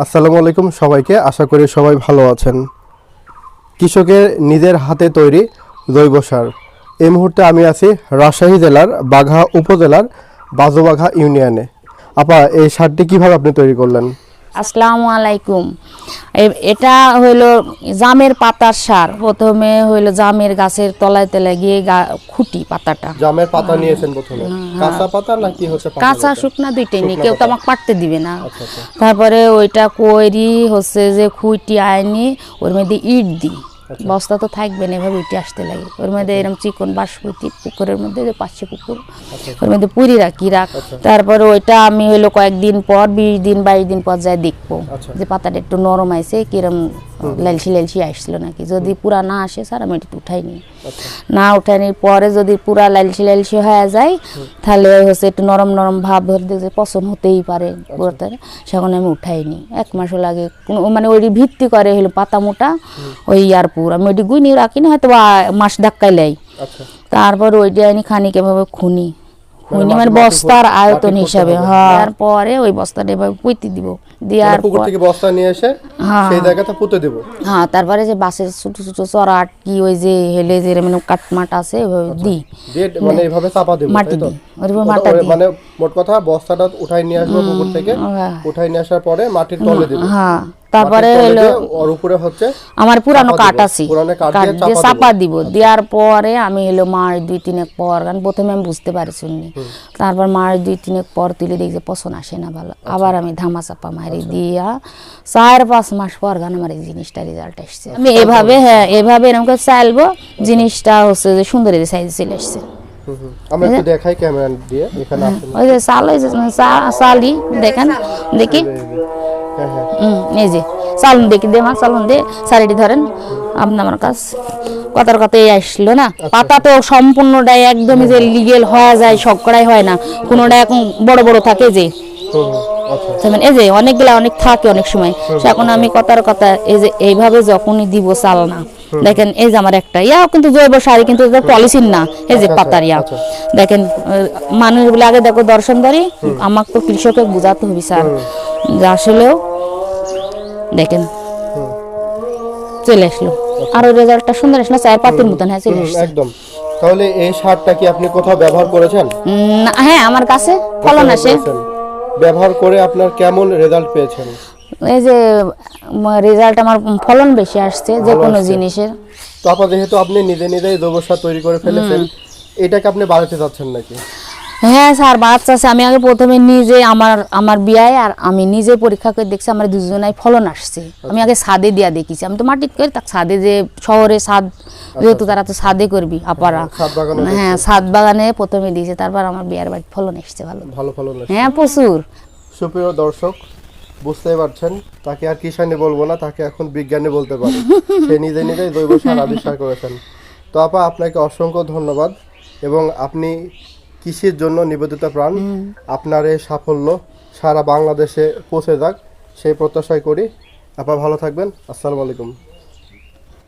আসসালামু আলাইকুম সবাইকে। আশা করি সবাই ভালো আছেন। কৃষকের নিজের হাতে তৈরি জৈব সার। এই মুহূর্তে আমি আছি রাজশাহী জেলার বাঘা উপজেলার বাজোবাঘা ইউনিয়নে। আপা, এই সারটি কীভাবে আপনি তৈরি করলেন? আসসালামু আলাইকুম। এটা হইল জামের পাতার সার। প্রথমে হইল জামের গাছের তলায় তলায় গিয়ে গা- খুঁটি পাতাটা। জামের পাতা নিয়েছেন প্রথমে। কাঁচা পাতা নাকি হচ্ছে কাঁচা? শুকনা দুইটাই নিয়ে কেউ তো আমাকে পাটতে দিবে না। আচ্ছা আচ্ছা। তারপরে ওইটা কইরি হচ্ছে যে খুঁটি আইনি ওর মধ্যে ইট দিই। বস্তা তো থাকবে না এভাবে উঠে আসতে লাগে। ওর মধ্যে এরকম চিকন বাঁশপুতি পুকুরের মধ্যে যে পাঁচশো পুকুর আচ্ছা, ওর মধ্যে পুরি রাখি রাখ। তারপরে ওইটা আমি হইল কয়েকদিন পর বিশ দিন বাইশ দিন পর যায় দেখব। আচ্ছা। যে পাতাটা একটু নরম আছে কিরম লালসি লালসি আসছিল নাকি? যদি পুরা না আসে স্যার আমি উঠাই নিই আচ্ছা। না উঠানির পরে যদি পুরা লালসি লালসি হয়ে যায় তাহলে হচ্ছে একটু নরম নরম ভাব ধরে দেখছে পছন্দ হতেই পারে পুরাতে। সেখন আমি উঠাই নি। এক মাসও লাগে কোনো মানে ওই ভিত্তি করে হলো পাতা মোটা ওই ইয়ার পুর। আমি ওইটি গুইনি রাখি না হয়তো বা মাস ধাক্কাই লাই আচ্ছা। তারপর ওইটা আনি খানিক এভাবে খুনি। খুনি মাটি- মানে বস্তার আয়তন হিসাবে হ্যাঁ। তারপরে ওই বস্তাটা এভাবে পুঁতি দিব। দেওয়ার মানে পুকুর পর থেকে বস্তা নিয়ে এসে হ্যাঁ। সেই জায়গাটা পুঁতে দেবো। হ্যাঁ তারপরে যে বাসের ছোট ছোট চড়াট কি ওই যে হেলে যে মানে কাটমাট আছে ওইভাবে দিই। মানে এইভাবে চাপা দেবো মাটি? দিই ওটা- মাটা দিই মানে মোট কথা বস্তাটা উঠাই নিয়ে আসব পুকুর থেকে। হ্যাঁ। উঠাই নিয়ে আসার পরে মাটির তলে দেবো। হ্যাঁ। তারপরে হলো ওর উপরে হচ্ছে আমার পুরানো কাঠ আছে। কাঠ দিয়ে চাপা দিব। দেওয়ার পরে আমি হলো মাস দুই তিনেক পর কারণ প্রথমে আমি বুঝতে পারি তারপর মাস দুই তিনেক পর তুলে দেখি যে পছন্দ আসে না ভালো। আচ্ছা। আবার আমি ধামা চাপা মারি দিয়া চার পাঁচ মাস পর গান আমার এই জিনিসটা রেজাল্ট আসছে আমি এভাবে হ্যাঁ এভাবে এরকম করে চাইলবো। জিনিসটা হচ্ছে যে সুন্দর সাইজ চলে আসছে। আমরা একটু দেখাই ক্যামেরা দিয়ে এখানে ওই যে চাল ওই যে চালি দেখেন দেখি। হ্যাঁ হ্যাঁ এই যে চালুন দেখি দে মা চালুন দে। শাড়িটি ধরেন আপনি আমার কাছ। কথার কথা এই আসলো না? পাতা তো সম্পূর্ণটাই একদমই যে লিগেল হওয়া যায় সব করাই হয় না। কোনোটা এখন বড় বড় থাকে যে। আচ্ছা। যেমন এই যে অনেকগুলা অনেক থাকে অনেক সময়। এখন আমি কথার কথা এই যে এইভাবে যখনই দিব চাল না দেখেন এই যে আমার একটা ইয়াও কিন্তু জৈব শাড়ি কিন্তু পলিসিন না এই যে আচ্ছা, পাতার ইয়া। আচ্ছা। দেখেন মানুষগুলো আগে দেখো দর্শনদারি আমাকে তো কৃষকের বোঝাতে হবে স্যার। যে আসলেও দেখেন। চলে আসলো। আর ওই রেজাল্টটা সুন্দর আসলো চার পাতির মতন হ্যাঁ চলে আসছে। একদম। তাহলে এই সারটা কি আপনি কোথাও ব্যবহার করেছেন? না, হ্যাঁ আমার কাছে ফলন আসে। ব্যবহার করে আপনার কেমন রেজাল্ট পেয়েছেন? এই যে রেজাল্ট আমার ফলন বেশি আসছে যে কোনো জিনিসের। তো আপা যেহেতু আপনি নিজে নিজেই জৈব সার তৈরি করে ফেলেছেন এটাকে আপনি বাড়াতে চাচ্ছেন নাকি? হ্যাঁ স্যার বাচ্চা আছে। আমি আগে প্রথমে নিজে আমার আমার বিয়ায় আর আমি নিজে পরীক্ষা করে দেখছি আমার দুজনাই ফলন আসছে। আমি আগে সাদে দিয়া দেখিছি। আমি তো মাটিত করি তাক সাদে যে শহরে সাদ যেহেতু তারা তো সাদে করবি আপারা। ছাদ বাগানে হ্যাঁ সাদ বাগানে প্রথমে দিয়েছে তারপর আমার বিয়ার বাড়ি ফলন এসছে ভালো। ভালো ফলন হ্যাঁ প্রচুর। সুপ্রিয় দর্শক বুঝতেই পারছেন তাকে আর কিষানি বলব না তাকে এখন বিজ্ঞানী বলতে পারি। সে নিজে নিজেই জৈব সার আবিষ্কার করেছেন। তো আপা আপনাকে অসংখ্য ধন্যবাদ এবং আপনি কৃষির জন্য নিবেদিত প্রাণ। আপনার এই সাফল্য সারা বাংলাদেশে পৌঁছে যাক। সেই প্রত্যাশাই করি। আপনার ভালো থাকবেন। আসসালামু আলাইকুম।